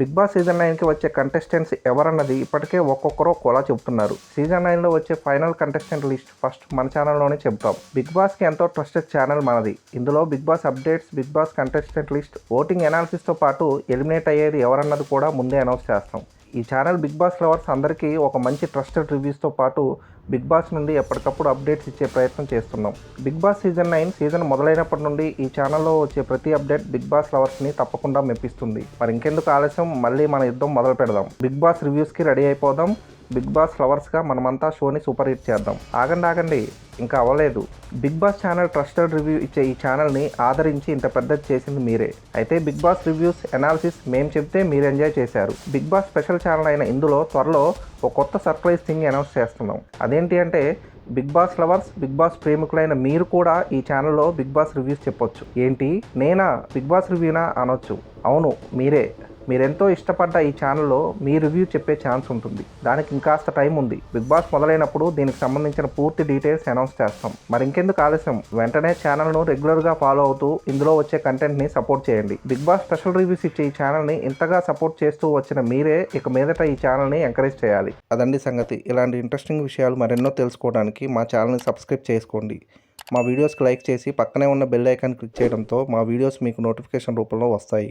Big Boss season నైన్కి వచ్చే contestants ఎవరన్నది ఇప్పటికే ఒక్కొక్కరు ఒక్కోలా చెబుతున్నారు సీజన్ నైన్లో వచ్చే ఫైనల్ కంటెస్టెంట్ లిస్ట్ ఫస్ట్ మన ఛానల్లోనే చెబుతాం బిగ్ బాస్కి ఎంతో ట్రస్టెడ్ ఛానల్ మనది. ఇందులో Bigg Boss updates Bigg Boss contestant list voting అనాలిసిస్తో పాటు ఎలిమినేట్ అయ్యేది ఎవరన్నది కూడా ముందే అనౌన్స్ చేస్తాం. ఈ ఛానల్ బిగ్ బాస్ లవర్స్ అందరికీ ఒక మంచి ట్రస్టెడ్ రివ్యూస్తో పాటు బిగ్ బాస్ నుండి ఎప్పటికప్పుడు అప్డేట్స్ ఇచ్చే ప్రయత్నం చేస్తున్నాం. Bigg Boss season nine season మొదలైనప్పటి నుండి ఈ ఛానల్లో వచ్చే ప్రతి అప్డేట్ బిగ్ బాస్ లవర్స్ని తప్పకుండా మెప్పిస్తుంది. మరి ఇంకెందుకు ఆలస్యం? మళ్ళీ మన యుద్ధం మొదలు పెడదాం. బిగ్ బాస్ రివ్యూస్కి రెడీ అయిపోదాం. బిగ్ బాస్ ఫ్లవర్స్గా మనమంతా షోని సూపర్ హిట్ చేద్దాం. ఆగండి ఆగండి. ఇంకా అవ్వలేదు. Bigg Boss channel trusted review ఇచ్చే ఈ ఛానల్ని ఆదరించి ఇంత పెద్దది చేసింది మీరే. అయితే బిగ్ బాస్ రివ్యూస్ అనాలిసిస్ మేము చెప్తే మీరు ఎంజాయ్ చేశారు. బిగ్ బాస్ స్పెషల్ ఛానల్ అయిన ఇందులో త్వరలో ఒక కొత్త సర్ప్రైజ్ థింగ్ అనౌన్స్ చేస్తున్నాం. అదేంటి అంటే Bigg Boss lovers Bigg Boss ప్రేమికులైన మీరు కూడా ఈ ఛానల్లో బిగ్ బాస్ రివ్యూస్ చెప్పొచ్చు. ఏంటి? నేనా? బిగ్ బాస్ రివ్యూనా? అనొచ్చు. అవును మీరే. మీరెంతో ఇష్టపడ్డ ఈ ఛానల్లో మీ రివ్యూ చెప్పే ఛాన్స్ ఉంటుంది. దానికి ఇంకాస్త టైం ఉంది. బిగ్ బాస్ మొదలైనప్పుడు దీనికి సంబంధించిన పూర్తి డీటెయిల్స్ అనౌన్స్ చేస్తాం. మరి ఇంకెందుకు ఆలస్యం? వెంటనే ఛానల్ను రెగ్యులర్గా ఫాలో అవుతూ ఇందులో వచ్చే కంటెంట్ని సపోర్ట్ చేయండి. బిగ్ బాస్ స్పెషల్ రివ్యూస్ ఇచ్చే ఈ ఛానల్ని ఇంతగా సపోర్ట్ చేస్తూ వచ్చిన మీరే ఇక మీదట ఈ ఛానల్ని ఎంకరేజ్ చేయాలి. అదండి సంగతి. ఇలాంటి ఇంట్రెస్టింగ్ విషయాలు మరెన్నో తెలుసుకోవడానికి మా ఛానల్ని సబ్స్క్రైబ్ చేసుకోండి. మా వీడియోస్కి లైక్ చేసి పక్కనే ఉన్న బెల్ ఐకాన్ క్లిక్ చేయడంతో మా వీడియోస్ మీకు నోటిఫికేషన్ రూపంలో వస్తాయి.